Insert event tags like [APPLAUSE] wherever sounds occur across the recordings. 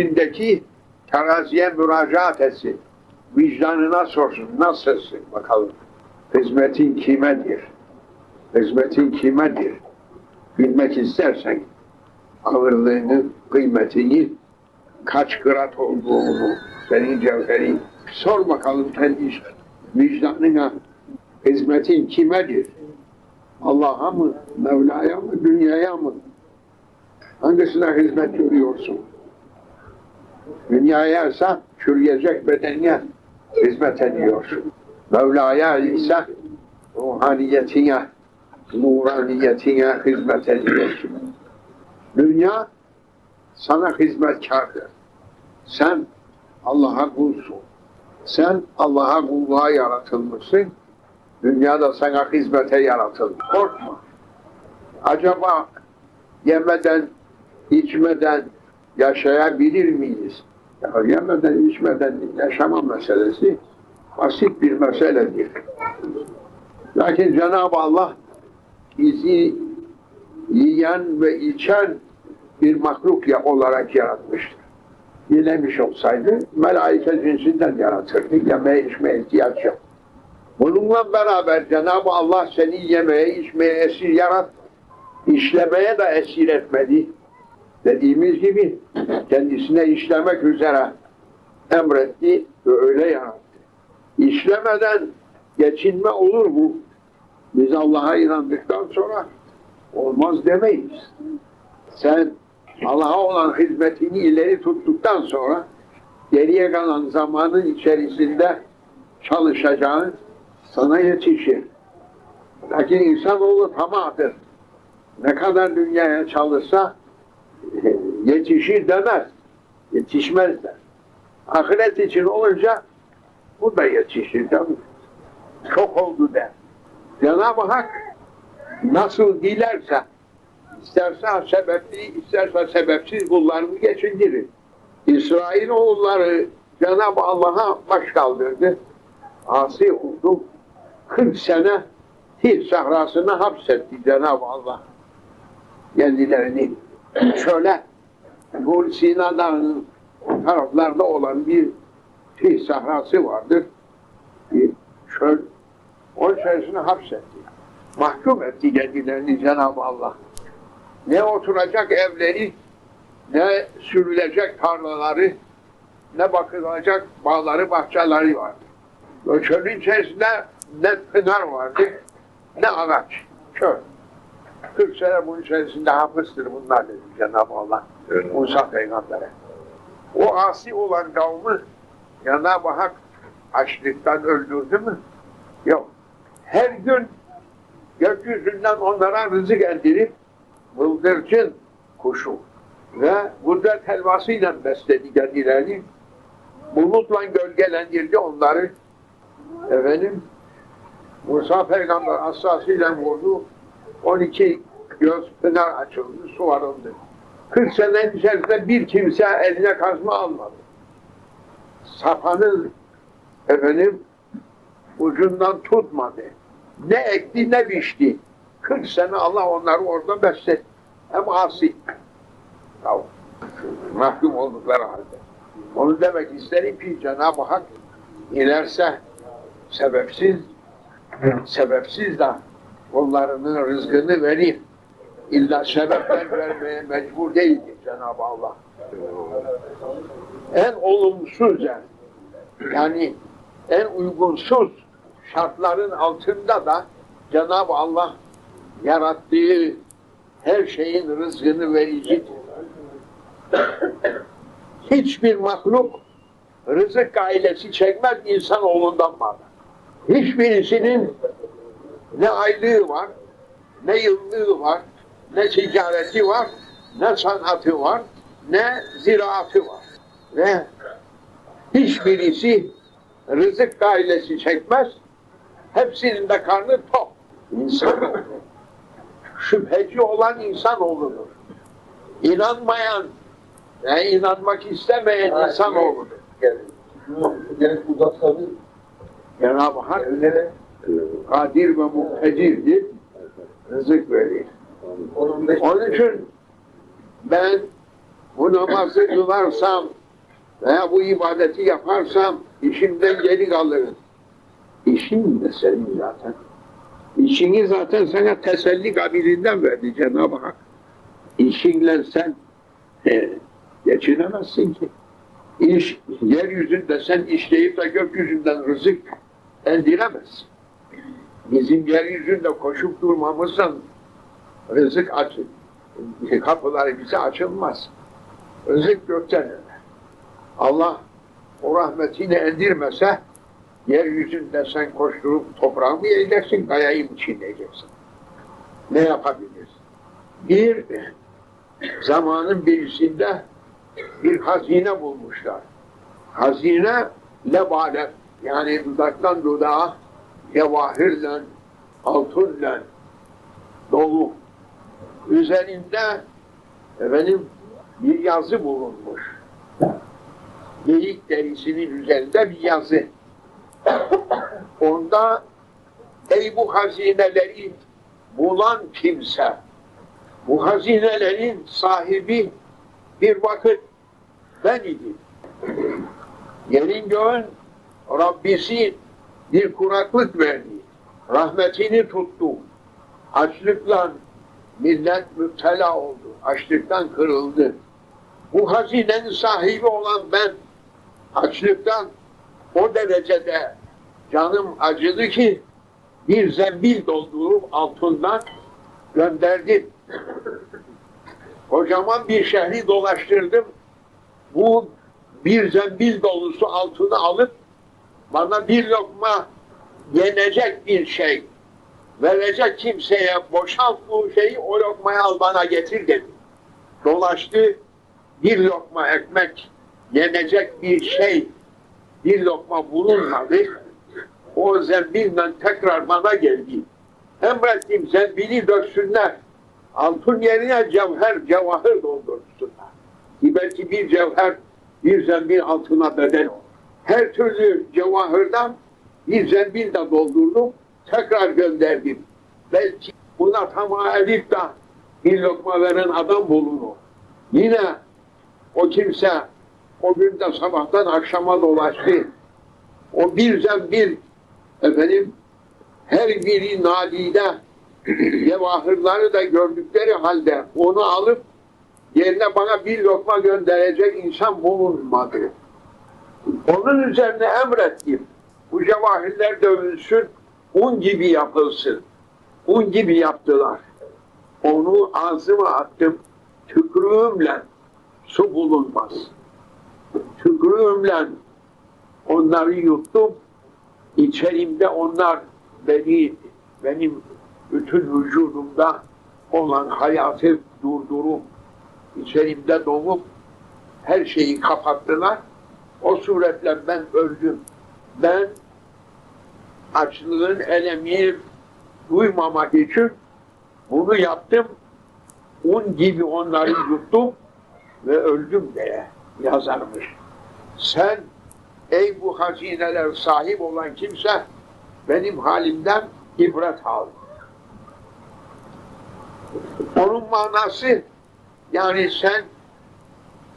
içindeki teraziye müracaat etsin. Vicdanına sorsun. Nasılsın bakalım. Hizmetin kimedir? Hizmetin kimedir? Bilmek istersen ağırlığını, kıymetini, kaç kırat olduğunu, senin cevheri sor bakalım kendi vicdanına. Hizmetin kimedir? Allah'a mı, Mevla'ya mı, dünyaya mı? Hangisine hizmet görüyorsun? Dünyaya ise çürüyecek bedenine hizmet ediyorsun. Mevla'ya ise ruhaniyetine, nuraniyetine hizmet ediyorsun. Dünya sana hizmetkardır. Sen Allah'a kulsun. Sen Allah'a kulluğa yaratılmışsın. Dünyada sana hizmete yaratıldı. Korkma. Acaba yemeden, içmeden yaşayabilir miyiz? Ya yemeden, içmeden yaşama meselesi basit bir meseledir. Lakin Cenab-ı Allah bizi yiyen ve içen bir mahluk ya olarak yaratmıştır. Yenemiş olsaydı melaike cinsinden yaratırdı. Yemeye içmeye ihtiyaç yok. Bununla beraber Cenab-ı Allah seni yemeye, içmeye esir yarat, işlemeye de esir etmedi. Dediğimiz gibi kendisine işlemek üzere emretti ve öyle yarattı. İşlemeden geçinme olur mu? Biz Allah'a inandıktan sonra olmaz demeyiz. Sen Allah'a olan hizmetini ileri tuttuktan sonra geriye kalan zamanın içerisinde çalışacağın sana yetişir. Lakin insanoğlu tamahdır. Ne kadar dünyaya çalışsa yetişir demez. Yetişmez der. Ahiret için olunca bu da yetişir canım. Çok oldu der. Cenab-ı Hak nasıl dilerse isterse sebepli, isterse sebepsiz kullarını geçindirir. İsrail oğulları Cenab-ı Allah'a baş kaldırdı. Asi oldu. 40 sene Hil sahrasına hapsetti Cenab-ı Allah. Kendilerini şöyle Gol Sina Dağı'nın taraflarda olan bir Hil sahrası vardır. Bir çöl. O içerisine hapsetti. Mahkum etti kendilerini Cenab-ı Allah. Ne oturacak evleri, ne sürülecek tarlaları, ne bakılacak bağları, bahçeleri vardı. O çölün içerisinde ne pınar vardı, ne ağaç, çöl. 40 sene bunun içerisinde hafızdır bunlar dedi Cenab-ı Allah. Musa Peygamber'e. O asi olan kavmi Cenab-ı Hak açlıktan öldürdü mü? Yok. Her gün gökyüzünden onlara rızık endirip bıldırcın kuşu ve gurbet helvasıyla besledi kendilerini. Bulutla gölgelendirdi onları. Efendim, Musa peygamber hassasıyla vurdu. 12 göz pınar açıldı, su varıldı. 40 senenin içerisinde bir kimse eline kazma almadı. Sapanın efendim ucundan tutmadı. Ne ekti ne biçti. 40 sene Allah onları orada besletti. Hem asi. Mahkum oldukları halde. Onu demek isterim ki Cenab-ı Hak ilerse sebepsiz sebepsiz de onlarının rızkını verir. İlla sebepler vermeye mecbur değildir Cenab-ı Allah. En olumsuz yani, yani en uygunsuz şartların altında da Cenab-ı Allah yarattığı her şeyin rızkını vericidir. Hiçbir mahluk rızık ailesi çekmez insanoğlundan var. Hiçbirisinin ne aylığı var, ne yıllığı var, ne ticareti var, ne sanatı var, ne ziraatı var. Ve hiçbirisi rızık ailesi çekmez, hepsinin de karnı tok. İnsan şüpheci olan insan oludur. İnanmayan ve inanmak istemeyen insan oludur. Gerek uzatsanız Cenab-ı Hak kadir ve muktedirdir. Rızık verir. onun için ben bu namazı kılarsam veya bu ibadeti yaparsam işimden geri kalırım. İşin de senin zaten. İşini zaten sana teselli kabiliğinden verdi Cenab-ı Hak. İşinle sen e, geçinemezsin ki. İş, yeryüzünde sen işleyip de gökyüzünden rızık eldiremezsin. Bizim yeryüzünde koşup durmamızdan rızık açın. Kapıları bize açılmaz. Rızık gökten. Allah o rahmetini endirmese yeryüzünde sen koşturup toprağı mı yiyeceksin, kayayı mı çiğneyeceksin? Ne yapabilirsin? Bir zamanın birisinde bir hazine bulmuşlar. Hazine lebale yani dudaktan dudağa cevahirle, altınla dolu. Üzerinde efendim bir yazı bulunmuş. Geyik derisinin üzerinde bir yazı. Onda ey bu hazineleri bulan kimse bu hazinelerin sahibi bir vakit ben idim. Yerin göğün Rabbisi bir kuraklık verdi. Rahmetini tuttu. Açlıkla millet müptela oldu. Açlıktan kırıldı. Bu hazinenin sahibi olan ben açlıktan o derecede canım acıdı ki bir zembil doldurup altından gönderdim. [CLEARS THROAT] Kocaman bir şehri dolaştırdım. Bu bir zembil dolusu altını alıp bana bir lokma yenecek bir şey verecek kimseye boşalt bu şeyi o lokmayı al bana getir dedi. Dolaştı bir lokma ekmek yenecek bir şey bir lokma bulunmadı. O zembille tekrar bana geldi. Emrettim zembili döksünler. Altın yerine cevher, cevahır doldursunlar. Belki bir cevher bir zembil altına bedel olur. Her türlü cevahırdan bir zembil de doldurdum. Tekrar gönderdim. Belki buna tamam edip de bir lokma veren adam bulunur. Yine o kimse o gün de sabahtan akşama dolaştı. O bir zembil efendim her biri nadide [CLEARS THROAT] cevahırları da gördükleri halde onu alıp yerine bana bir lokma gönderecek insan bulunmadı. Onun üzerine emrettim. Bu cevahirler dövülsün, un gibi yapılsın. Un gibi yaptılar. Onu ağzıma attım, tükrüğümle su bulunmaz. Tükrüğümle onları yuttum. İçerimde onlar beni, benim bütün vücudumda olan hayatı durdurup, içerimde doğup her şeyi kapattılar. O suretle ben öldüm. Ben açlığın elemini duymamak için bunu yaptım. Un gibi onları yuttum ve öldüm diye yazarmış. Sen ey bu hazineler sahip olan kimse benim halimden ibret al. Onun manası yani sen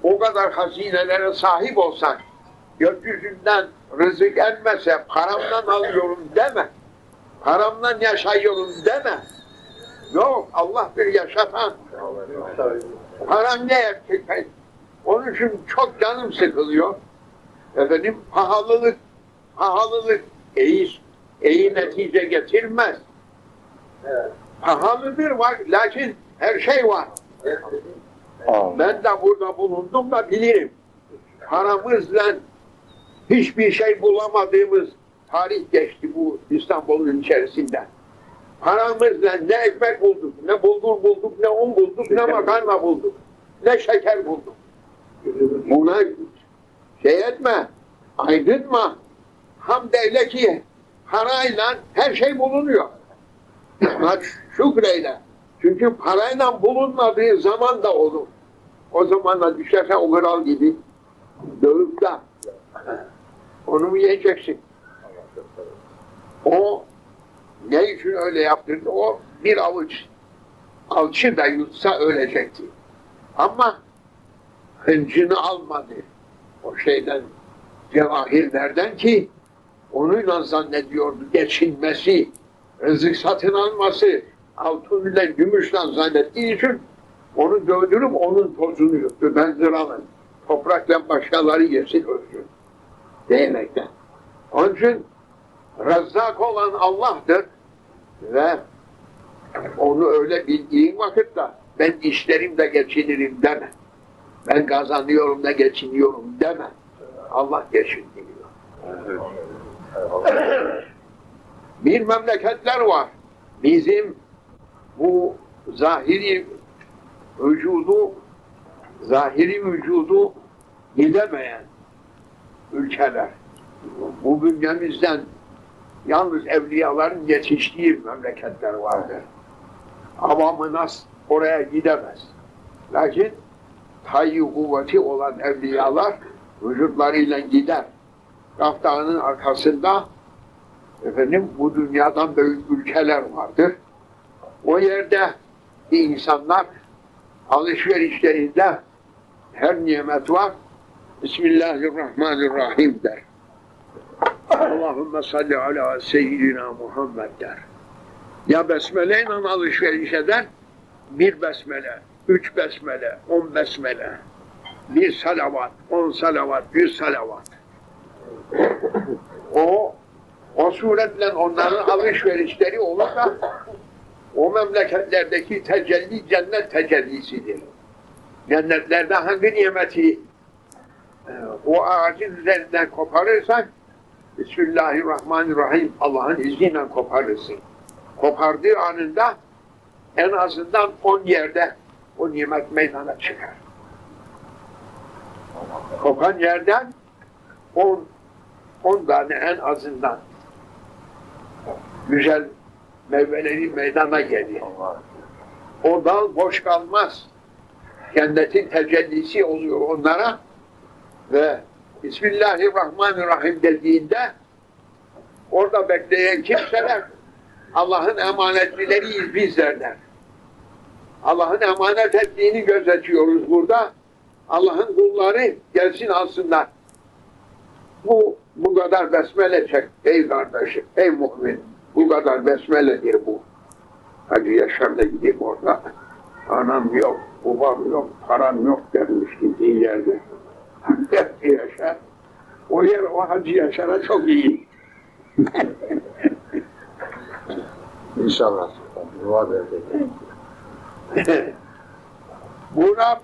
o kadar hazinelere sahip olsan gökyüzünden rızık gelmese paramdan alıyorum deme. Paramdan yaşıyorum deme. Yok Allah bir yaşatan. Param ne erkek? Onun için çok canım sıkılıyor. Efendim pahalılık, pahalılık iyi, iyi netice getirmez. Pahalıdır var, lakin her şey var. Ben de burada bulundum da bilirim. Paramızla hiçbir şey bulamadığımız tarih geçti bu İstanbul'un içerisinde. Paramızla ne ekmek bulduk, ne bulgur bulduk, ne un bulduk, ne makarna bulduk, ne şeker bulduk. Buna şey etme, aydınma. Hamd eyle ki parayla her şey bulunuyor. Şükreyle. Çünkü parayla bulunmadığı zaman da olur. O zaman da düşerse o kral gibi dövüp de onu mu yiyeceksin? O ne için öyle yaptırdı? O bir avuç alçı da yutsa ölecekti. Ama hıncını almadı. O şeyden, cevahirlerden ki onunla zannediyordu geçinmesi, rızık satın alması, altın ile gümüşle zannettiği için onu dövdürüp onun tozunu yuttu. Ben zıralım. Toprakla başkaları yesin ölsün. Diyerekten. Onun için Rezzak olan Allah'tır ve onu öyle bildiğin vakitte ben işlerimle geçinirim deme. Ben kazanıyorum da geçiniyorum deme. Allah geçindiriyor. Bir memleketler var. Bizim bu zahiri vücudu zahiri vücudu gidemeyen ülkeler. Bu bünyemizden yalnız evliyaların yetiştiği memleketler vardır. Avamı nas oraya gidemez. Lakin tayyi kuvveti olan evliyalar vücutlarıyla gider. Kaftağının arkasında efendim bu dünyadan büyük ülkeler vardır. O yerde insanlar alışverişlerinde her nimet var. Bismillahirrahmanirrahim der. Allahümme salli ala seyyidina Muhammed der. Ya besmele ile alışveriş eder, bir besmele, üç besmele, on besmele, bir salavat, on salavat, yüz salavat. O, o suretle onların alışverişleri olur da o memleketlerdeki tecelli cennet tecellisidir. Cennetlerde hangi nimeti o ağacın üzerinden koparırsak Bismillahirrahmanirrahim Allah'ın izniyle koparırsın. Kopardığı anında en azından on yerde o nimet meydana çıkar. Kopan yerden on, on tane en azından güzel meyveleri meydana gelir. O dal boş kalmaz. Cennetin tecellisi oluyor onlara ve Bismillahirrahmanirrahim dediğinde orada bekleyen kimseler Allah'ın emanetlileriyiz bizler der. Allah'ın emanet ettiğini gözetiyoruz burada. Allah'ın kulları gelsin alsınlar. Bu bu kadar besmele çek ey kardeşim, ey mu'min. Bu kadar besmeledir bu. Hacı Yaşar da gidip orada. Anam yok, babam yok, param yok dermiş gittiği yerde. Hacı Yaşar. O yer o Hacı Yaşar'a çok iyi. İnşallah. Dua verdik. Buna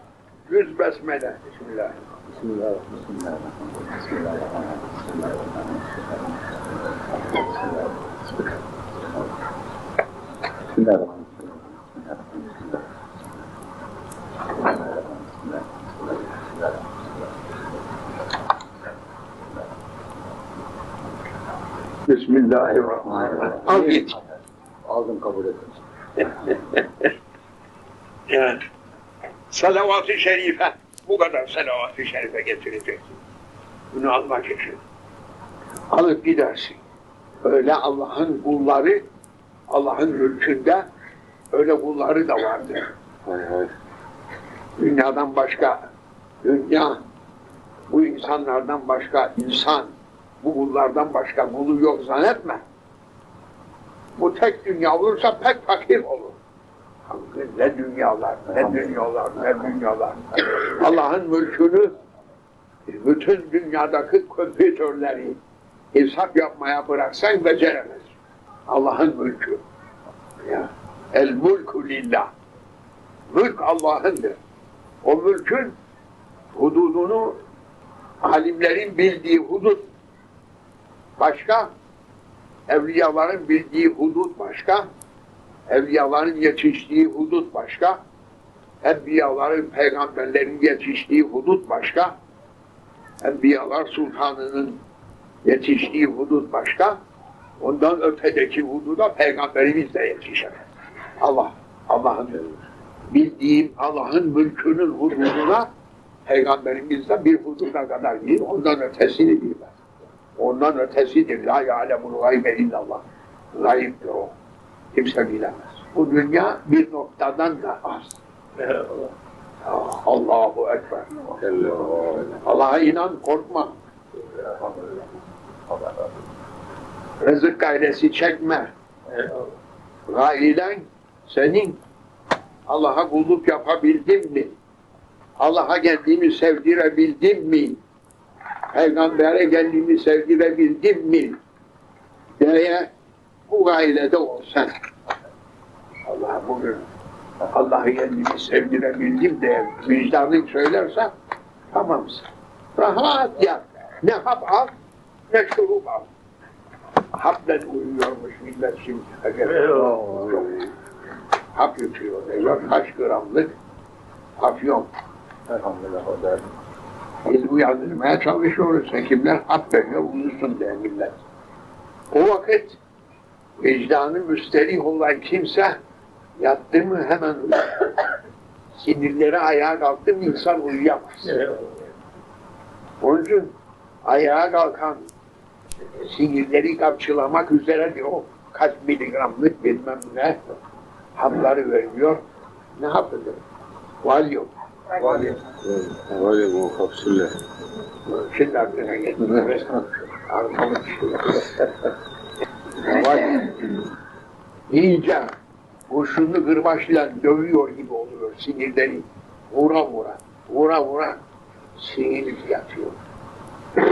yüz besmele. Bismillah. Bismillah. Bismillah. Bismillahirrahmanirrahim. Bismillahirrahmanirrahim. Bismillahirrahmanirrahim. Al git. Aldım kabul ettim. [LAUGHS] Yani, salavat-ı şerife, bu kadar salavat-ı şerife getireceksin. Bunu almak için. Alıp gidersin. Öyle Allah'ın kulları, Allah'ın mülkünde öyle kulları da vardır. Dünyadan başka, dünya, bu insanlardan başka insan, bu kullardan başka kulu yok zannetme. Bu tek dünya olursa pek fakir olur. Ne dünyalar, ne dünyalar, ne dünyalar. Allah'ın mülkünü bütün dünyadaki kompütörleri hesap yapmaya bıraksan beceremez. Allah'ın mülkü. Ya. El mulku lillah. Mülk Allah'ındır. O mülkün hududunu alimlerin bildiği hudut başka, evliyaların bildiği hudut başka, evliyaların yetiştiği hudut başka, enbiyaların, peygamberlerin yetiştiği hudut başka, enbiyalar sultanının yetiştiği hudut başka, ondan ötedeki hududa peygamberimiz de yetişemez. Allah, Allah'ın bildiğim Allah'ın mülkünün hududuna peygamberimiz de bir hududa kadar bilir, ondan ötesini bilmez. Ondan ötesidir. La ya'lemul gaybe illallah. Gayiptir o. Kimse bilemez. Bu dünya bir noktadan da az. Ah, Allahu Ekber. Allah'a inan, korkma. Rızık gayresi çekme. Gayren senin Allah'a kulluk yapabildin mi? Allah'a kendini sevdirebildin mi? Peygamber'e kendini sevdirebildin mi? Diye bu gayrede ol sen. Allah bugün Allah'ı kendini sevdirebildim de vicdanın söylerse tamamsın. Rahat yat. Ne hap al ne şurup al. Hapla uyuyormuş millet şimdi. Hap yutuyor. diyor. Kaç gramlık afyon. Elhamdülillah. Biz uyandırmaya çalışıyoruz. Hekimler hap veriyor, uyusun diye millet. O vakit vicdanı müsterih olan kimse yattı mı hemen. Sinirleri ayağa kalktı mı insan uyuyamaz. Onun için ayağa kalkan sinirleri kapçılamak üzeredir o. Kaç miligramlık bilmem ne hapları veriyor. Ne hapıdır? Valyum. Vali. Vali bu kapsülle. Şimdi aklına geldi. Arkalık Vay. İyice kurşunlu kırbaçla dövüyor gibi oluyor sinirleri. Vura vura, vura vura sinirlik yatıyor.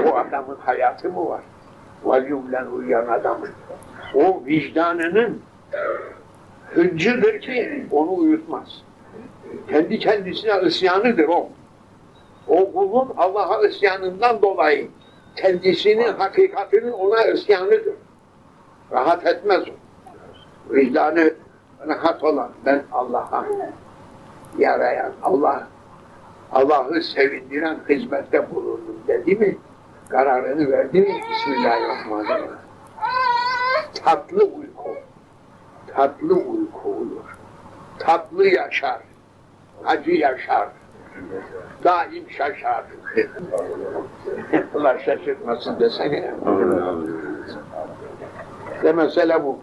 O adamın hayatı mı var? Valyumla uyuyan adamın. O vicdanının hıncıdır ki onu uyutmaz. Kendi kendisine isyanıdır o. O kulun Allah'a isyanından dolayı kendisinin hakikatinin ona isyanıdır. Rahat etmez o. Vicdanı rahat olan ben Allah'a yarayan Allah Allah'ı sevindiren hizmette bulundum dedi mi kararını verdi mi Bismillahirrahmanirrahim. Tatlı uyku tatlı uyku olur. Tatlı yaşar. Acı yaşar. Daim şaşar. Allah şaşırtmasın desene. De mesele bu.